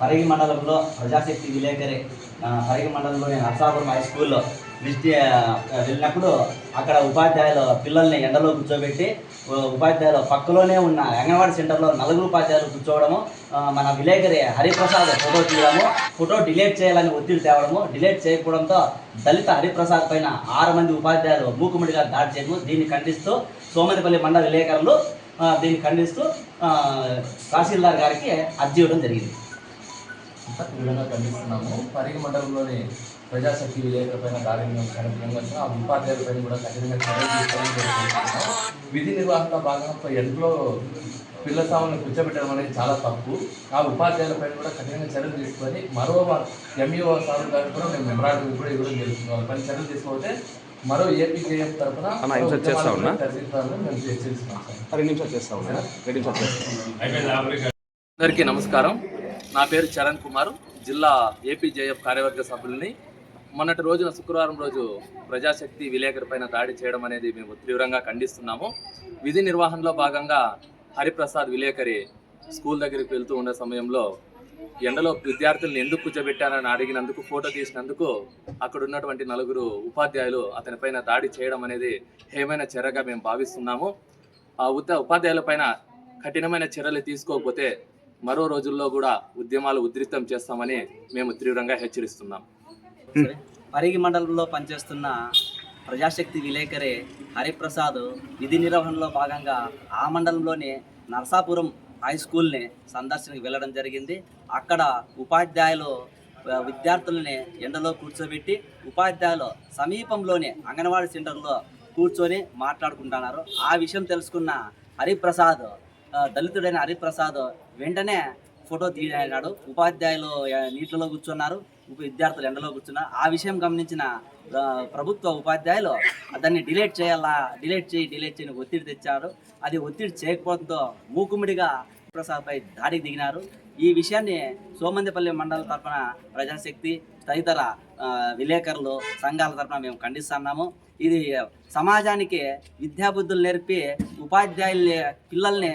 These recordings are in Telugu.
పరిగి మండలంలో ప్రజాశక్తి విలేకరి ఆ, పరిగి మండలంలోని నర్సాపురం హై స్కూల్లో విద్య వెళ్ళినప్పుడు అక్కడ ఉపాధ్యాయులు పిల్లల్ని ఎండలో కూర్చోబెట్టి ఉపాధ్యాయులు పక్కలోనే ఉన్న అంగన్వాడీ సెంటర్లో నలుగురు ఉపాధ్యాయులు కూర్చోవడము మన విలేకరి హరిప్రసాద్ ఫోటో తీయడము ఫోటో డిలీట్ చేయాలని ఒత్తిడి తేవడము డిలీట్ చేయకపోవడంతో దళిత హరిప్రసాద్ పైన ఆరు మంది ఉపాధ్యాయులు మూకుముడిగా దాడి చేయడము దీన్ని ఖండిస్తూ సోమతిపల్లి మండల విలేకరులు దీన్ని ఖండిస్తూ తహసీల్దార్ గారికి అర్జీ ఇవ్వడం జరిగింది. ఖండిస్తున్నాము. పరిగి మండలంలోని ప్రజాశక్తి విలేకరులపైన కార్యక్రమం కార్యక్రమంగా ఆ ఉపాధ్యాయులపైన కూడా కఠినంగా చర్యలు విధి నిర్వహణలో భాగంగా ఎంట్లో పిల్ల సాములను కూర్చోబెట్టడం అనేది చాలా తప్పు. ఆ ఉపాధ్యాయులపైన కూడా కఠినంగా చర్యలు తీసుకొని మరో ఎంఈఓ సార్ గారికి కూడా మేము మెమరాండం కూడా ఇవ్వడం జరుగుతుంది. వాళ్ళపైన చర్యలు తీసుకోకపోతే మరో ఏపీజేఎఫ్ తరఫున అన్న, ఇన్సర్ట్ చేస్తా ఉన్నా? తరలిస్తామని మేము సార్. రెండు నిమిషాలు చేస్తా ఉన్నా? రెండు నిమిషాలు చేస్తా అందరికీ నమస్కారం. నా పేరు చరణ్ కుమార్. జిల్లా ఏపీజేఎఫ్ కార్యవర్గ సభ్యుల్ని మొన్నటి రోజున శుక్రవారం రోజు ప్రజాశక్తి విలేకరిపైన దాడి చేయడం అనేది మేము తీవ్రంగా ఖండిస్తున్నాము. విధి నిర్వహణలో భాగంగా హరిప్రసాద్ విలేకరి స్కూల్ దగ్గరికి వెళ్తూ ఉన్న సమయంలో ఎండలో విద్యార్థుల్ని ఎందుకు కూర్చోబెట్టారని అడిగినందుకు ఫోటో తీసినందుకు అక్కడ ఉన్నటువంటి నలుగురు ఉపాధ్యాయులు అతనిపైన దాడి చేయడం అనేది హేమైన చర్యగా మేము భావిస్తున్నాము. ఆ ఉత ఉపాధ్యాయుల పైన కఠినమైన చర్యలు తీసుకోకపోతే మరో రోజుల్లో కూడా ఉద్యమాలు ఉధృతం చేస్తామని మేము తీవ్రంగా హెచ్చరిస్తున్నాం. పరిగి మండలంలో పనిచేస్తున్న ప్రజాశక్తి విలేకరి హరిప్రసాద్ విధి నిర్వహణలో భాగంగా ఆ మండలంలోని నర్సాపురం హై స్కూల్ని సందర్శనకు వెళ్ళడం జరిగింది. అక్కడ ఉపాధ్యాయులు విద్యార్థులని ఎండలో కూర్చోబెట్టి ఉపాధ్యాయులు సమీపంలోని అంగన్వాడీ సెంటర్లో కూర్చొని మాట్లాడుకుంటున్నారు. ఆ విషయం తెలుసుకున్న హరిప్రసాద్ దళితుడైన హరిప్రసాద్ వెంటనే ఫోటో తీయడాడు ఉపాధ్యాయులు నీటిలో కూర్చున్నారు. విద్యార్థులు ఎండలో కూర్చున్నారు. ఆ విషయం గమనించిన ప్రభుత్వ ఉపాధ్యాయులు దాన్ని డిలీట్ చేయాలా డిలీట్ చేయి డిలీట్ చేయని ఒత్తిడి తెచ్చారు. అది ఒత్తిడి చేయకపోవడంతో మూకుమిడిగా ప్రసాద్పై దాడికి దిగినారు. ఈ విషయాన్ని సోమందిపల్లి మండల తరఫున ప్రజాశక్తి తదితర విలేకరులు సంఘాల తరఫున మేము ఖండిస్తున్నాము. ఇది సమాజానికి విద్యాబుద్ధులు నేర్పి ఉపాధ్యాయుల్ని పిల్లల్ని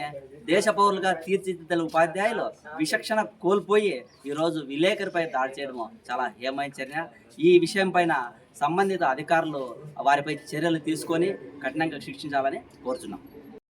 దేశ పౌరులుగా తీర్చిదిద్దల ఉపాధ్యాయులు విచక్షణ కోల్పోయి ఈరోజు విలేకరిపై దాడి చేయడము చాలా హేమైన చర్య. ఈ విషయం పైన సంబంధిత అధికారులు వారిపై చర్యలు తీసుకొని కఠినంగా శిక్షించాలని కోరుతున్నాం